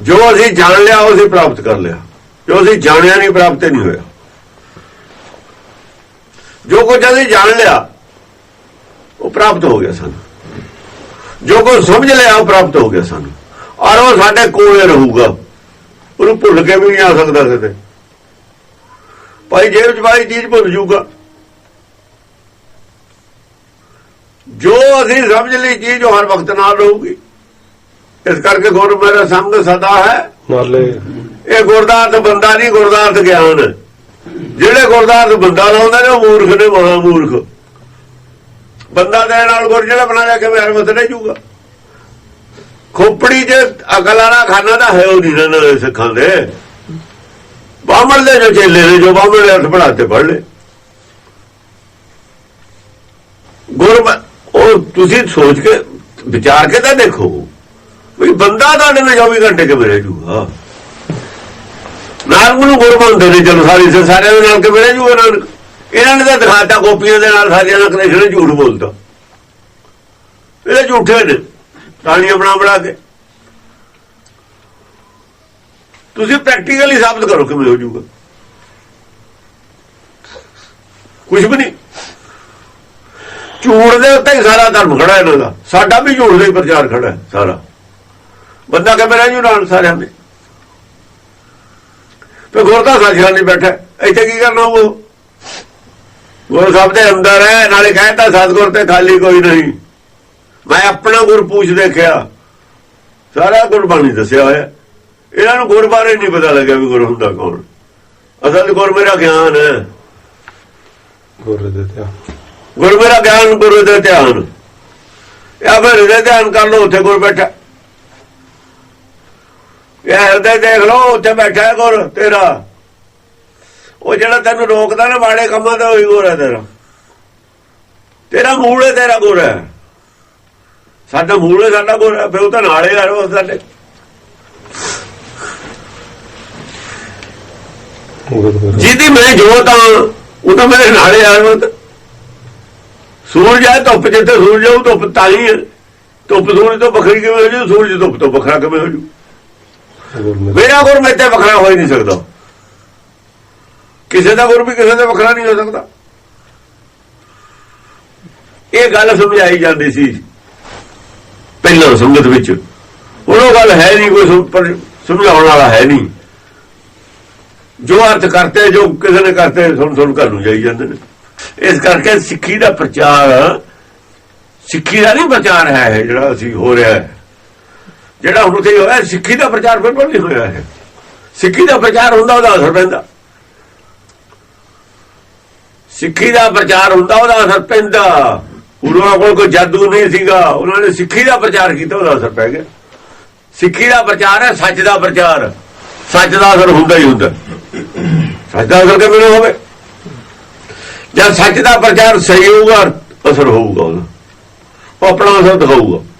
ਜੋ ਅਸੀਂ ਜਾਣ ਲਿਆ, ਉਹ ਅਸੀਂ ਪ੍ਰਾਪਤ ਕਰ ਲਿਆ। ਜੋ ਅਸੀਂ ਜਾਣਿਆ ਨਹੀਂ, ਪ੍ਰਾਪਤ ਨਹੀਂ ਹੋਇਆ। ਜੋ ਕੁਝ ਅਸੀਂ ਜਾਣ ਲਿਆ, ਉਹ ਪ੍ਰਾਪਤ ਹੋ ਗਿਆ ਸਾਨੂੰ। ਜੋ ਕੁਝ ਸਮਝ ਲਿਆ, ਉਹ ਪ੍ਰਾਪਤ ਹੋ ਗਿਆ ਸਾਨੂੰ। ਔਰ ਉਹ ਸਾਡੇ ਕੋਲੇ ਰਹੂਗਾ। ਉਹਨੂੰ ਭੁੱਲ ਕੇ ਵੀ ਨਹੀਂ ਆ ਸਕਦਾ ਕਿਤੇ। ਭਾਈ, ਜੇਬ ਚ ਵਾਲੀ ਚੀਜ਼ ਭੁੱਲ ਜੂਗਾ ਜੋ ਅਸੀਂ ਸਮਝ ਲਈ, ਚੀਜ਼ ਉਹ ਹਰ ਵਕਤ ਨਾਲ ਰਹੂਗੀ। ਇਸ ਕਰਕੇ ਗੁਰ ਮੇਰਾ ਸੰਗ ਸਦਾ ਹੈ। ਨਾਲੇ ਇਹ ਗੁਰਦਾਰਥ ਬੰਦਾ ਨਹੀਂ ਗੁਰਦਾਰਥ ਗਿਆਨ। ਜਿਹੜੇ ਗੁਰਦਾਰਥ ਬੰਦਾ ਲਾਉਂਦੇ ਨੇ ਉਹ ਮੂਰਖ ਨੇ ਮਹਾ ਮੂਰਖ ਬੰਦਾ ਦੇ ਨਾਲ ਗੁਰ ਜਿਹੜਾ ਬਣਾ ਲਿਆ ਕਿਵੇਂ ਹਰਮਤ ਰਹਿ ਜਾਊਗਾ ਖੋਪੜੀ ਅਕਲ ਵਾਲਾ ਖਾਨਾ ਤਾਂ ਹੈ ਉਹ ਨਹੀਂ ਨਾ ਸਿੱਖਾਂ ਦੇ। ਬਾਹਮਣ ਦੇ ਜੋ ਚੇਲੇ ਨੇ ਜੋ ਬਾਹਮਣ ਦੇ ਅਰਥ ਪੜਾਤੇ ਪੜ ਲੈ ਗੁਰ ਉਹ ਤੁਸੀਂ ਸੋਚ ਕੇ ਵਿਚਾਰ ਕੇ ਤਾਂ ਦੇਖੋ। ਵੀ ਬੰਦਾ ਤੁਹਾਡੇ ਨਾਲ 24 ਘੰਟੇ ਕਿਵੇਂ ਰਹਿ ਜਾਊਗਾ ਨਾਨਕ ਨੂੰ ਗੁਰੂ ਮੰਨਦੇ ਨੇ, ਚਲੋ ਸਾਰੀ ਸੇ, ਸਾਰਿਆਂ ਦੇ ਨਾਲ ਕਿਵੇਂ ਰਹਿ ਜੂਗਾ ਨਾਨਕ? ਇਹਨਾਂ ਨੇ ਤਾਂ ਦਿਖਾਤਾ ਕਾਪੀਆਂ ਦੇ ਨਾਲ, ਸਾਰਿਆਂ ਨਾਲ ਕਨੈਕਸ਼ਨ ਝੂਠ ਬੋਲਦਾ। ਇਹ ਝੂਠੇ ਨੇ, ਤਾਲੀਆਂ ਬਣਾ ਬਣਾ ਕੇ। ਤੁਸੀਂ ਪ੍ਰੈਕਟੀਕਲੀ ਸਾਬਤ ਕਰੋ ਕਿਵੇਂ ਹੋ ਜਾਊਗਾ ਕੁਝ ਵੀ ਨਹੀਂ। ਝੂਠ ਦੇ ਉੱਤੇ ਹੀ ਸਾਰਾ ਧਰਮ ਖੜਾ ਇਹਨਾਂ ਦਾ। ਸਾਡਾ ਵੀ ਝੂਠ ਦਾ ਹੀ ਪ੍ਰਚਾਰ ਖੜਾ ਸਾਰਾ। ਬੰਦਾ ਕਿਵੇਂ ਰਹਿ ਜੂ ਨਾਲ ਸਾਰਿਆਂ ਦੇ। ਤੇ ਗੁਰਦਾ ਸਾਜਿਆ ਨਹੀਂ ਬੈਠਾ। ਇੱਥੇ ਕੀ ਕਰਨਾ ਉਹ ਗੁਰ ਸਾਹਿਬ ਦੇ ਅੰਦਰ ਹੈ ਨਾਲੇ ਕਹਿੰਦਾ ਸਤਗੁਰ ਤੇ ਖਾਲੀ ਕੋਈ ਨਹੀਂ। ਮੈਂ ਆਪਣਾ ਗੁਰ ਪੁੱਛ ਦੇਖਿਆ। ਸਾਰਾ ਗੁਰਬਾਣੀ ਦੱਸਿਆ ਹੋਇਆ। ਇਹਨਾਂ ਨੂੰ ਗੁਰ ਬਾਰੇ ਨਹੀਂ ਪਤਾ ਲੱਗਿਆ ਵੀ ਗੁਰ ਹੁੰਦਾ ਕੌਣ। ਅਸਲ ਗੁਰ ਮੇਰਾ ਗਿਆਨ ਹੈ। ਗੁਰ ਦੇ ਤੇ ਗੁਰ ਮੇਰਾ ਗਿਆਨ ਗੁਰੂ ਦੇ ਧਿਆਨ। ਇਹ ਫਿਰ ਹਿਰਦੇ ਧਿਆਨ ਕਰ ਲਓ ਉੱਥੇ ਗੁਰ ਬੈਠਾ। ਇਹ ਹਿਰਦੇ ਦੇਖ ਲੋ ਉੱਥੇ ਬੈਠਾ ਗੁਰ ਤੇਰਾ। ਉਹ ਜਿਹੜਾ ਤੈਨੂੰ ਰੋਕਦਾ ਨਾ, ਮਾੜੇ ਕੰਮਾਂ ਦਾ, ਉਹੀ ਗੁਰ ਹੈ ਤੇਰਾ। ਤੇਰਾ ਮੂਲ ਹੈ, ਤੇਰਾ ਗੁਰ ਹੈ। ਸਾਡਾ ਮੂਲ ਹੈ, ਸਾਡਾ ਗੁਰ ਹੈ, ਫਿਰ ਉਹ ਤਾਂ ਨਾਲੇ ਆ ਰੋ ਸਾਡੇ। ਜਿਹਦੀ ਮੈਂ ਜੋਤ ਹਾਂ, ਉਹ ਤਾਂ ਮੇਰੇ ਨਾਲੇ ਆ ਰੋ ਸੂਰਜ ਹੈ ਧੁੱਪ ਜਿੱਥੇ ਸੂਰਜ ਉਹ ਧੁੱਪ ਤਾਂ ਹੀ। ਧੁੱਪ ਸੂਰਜ ਤੋਂ ਵੱਖਰੀ ਕਿਵੇਂ ਹੋ ਜੂ? ਸੂਰਜ ਧੁੱਪ ਤੋਂ ਵੱਖਰਾ ਕਿਵੇਂ ਹੋ ਜੂ? ਮੇਰਾ ਗੁਰ ਮੇਰੇ ਤੇ ਵੱਖਰਾ ਹੋ ਹੀ ਨਹੀਂ ਸਕਦਾ। ਕਿਸੇ ਦਾ ਗੁਰ ਕਿਸੇ ਦਾ ਵੱਖਰਾ ਨਹੀਂ ਹੋ ਸਕਦਾ। ਇਹ ਗੱਲ ਸਮਝਾਈ ਜਾਂਦੀ ਸੀ ਪਹਿਲਾਂ ਸੰਗਤ ਵਿੱਚ। ਹੁਣ ਉਹ ਗੱਲ ਹੈ ਨਹੀਂ, ਕੋਈ ਸਮਝਾਉਣ ਵਾਲਾ ਹੈ ਨਹੀਂ। ਜੋ ਅਰਥ ਕਰਤੇ, ਜੋ ਕਿਸੇ ਨੇ ਕਰਤੇ, ਸੁਣ ਸੁਣ ਘਰ ਨੂੰ ਜਾਈ ਜਾਂਦੇ ਨੇ। ਇਸ ਕਰਕੇ ਸਿੱਖੀ ਦਾ ਪ੍ਰਚਾਰ ਸਿੱਖੀ ਦਾ ਨਹੀਂ ਪ੍ਰਚਾਰ ਹੈ, ਇਹ ਜਿਹੜਾ ਅਸੀਂ ਹੋ ਰਿਹਾ ਹੈ। ਜਿਹੜਾ ਹੁਣ ਉੱਥੇ ਹੋਇਆ, ਸਿੱਖੀ ਦਾ ਪ੍ਰਚਾਰ ਬਿਲਕੁਲ ਨਹੀਂ ਹੋਇਆ ਹੈ ਸਿੱਖੀ ਦਾ ਪ੍ਰਚਾਰ ਹੁੰਦਾ ਉਹਦਾ ਅਸਰ ਪੈਂਦਾ। ਸਿੱਖੀ ਦਾ ਪ੍ਰਚਾਰ ਹੁੰਦਾ, ਉਹਦਾ ਅਸਰ ਪੈਂਦਾ। ਉਹਨਾਂ ਕੋਲ ਕੋਈ ਜਾਦੂ ਨਹੀਂ ਸੀਗਾ, ਉਹਨਾਂ ਨੇ ਸਿੱਖੀ ਦਾ ਪ੍ਰਚਾਰ ਕੀਤਾ, ਉਹਦਾ ਅਸਰ ਪੈ ਗਿਆ। ਸਿੱਖੀ ਦਾ ਪ੍ਰਚਾਰ ਹੈ, ਸੱਚ ਦਾ ਪ੍ਰਚਾਰ। ਸੱਚ ਦਾ ਅਸਰ ਹੁੰਦਾ ਹੀ ਹੁੰਦਾ। ਸੱਚ ਦਾ ਅਸਰ ਕਿਵੇਂ ਨਾ ਹੋਵੇ? ਜਦ ਸੱਚ ਦਾ ਪ੍ਰਚਾਰ ਸਹੀ ਹੋਊਗਾ, ਅਸਰ ਹੋਊਗਾ ਉਹਦਾ। ਉਹ ਆਪਣਾ ਅਸਰ ਦਿਖਾਊਗਾ।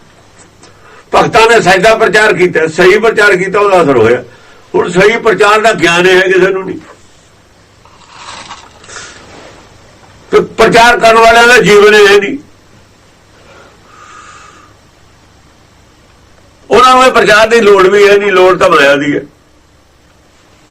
ਭਗਤਾਂ ਨੇ ਸੱਚ ਪ੍ਰਚਾਰ ਕੀਤਾ, ਸਹੀ ਪ੍ਰਚਾਰ ਕੀਤਾ, ਉਹਦਾ ਅਸਰ ਹੋਇਆ। ਹੁਣ ਸਹੀ ਪ੍ਰਚਾਰ ਦਾ ਗਿਆਨ ਹੈ ਕਿਸੇ ਨੂੰ ਨਹੀਂ। ਪ੍ਰਚਾਰ ਕਰਨ ਵਾਲਿਆਂ ਦਾ ਜੀਵਨ ਇਹ ਨਹੀਂ। ਉਹਨਾਂ ਨੂੰ ਪ੍ਰਚਾਰ ਦੀ ਲੋੜ ਵੀ ਹੈ, ਨਹੀਂ ਲੋੜ ਤਾਂ ਮਾਇਆ ਦੀ ਹੈ।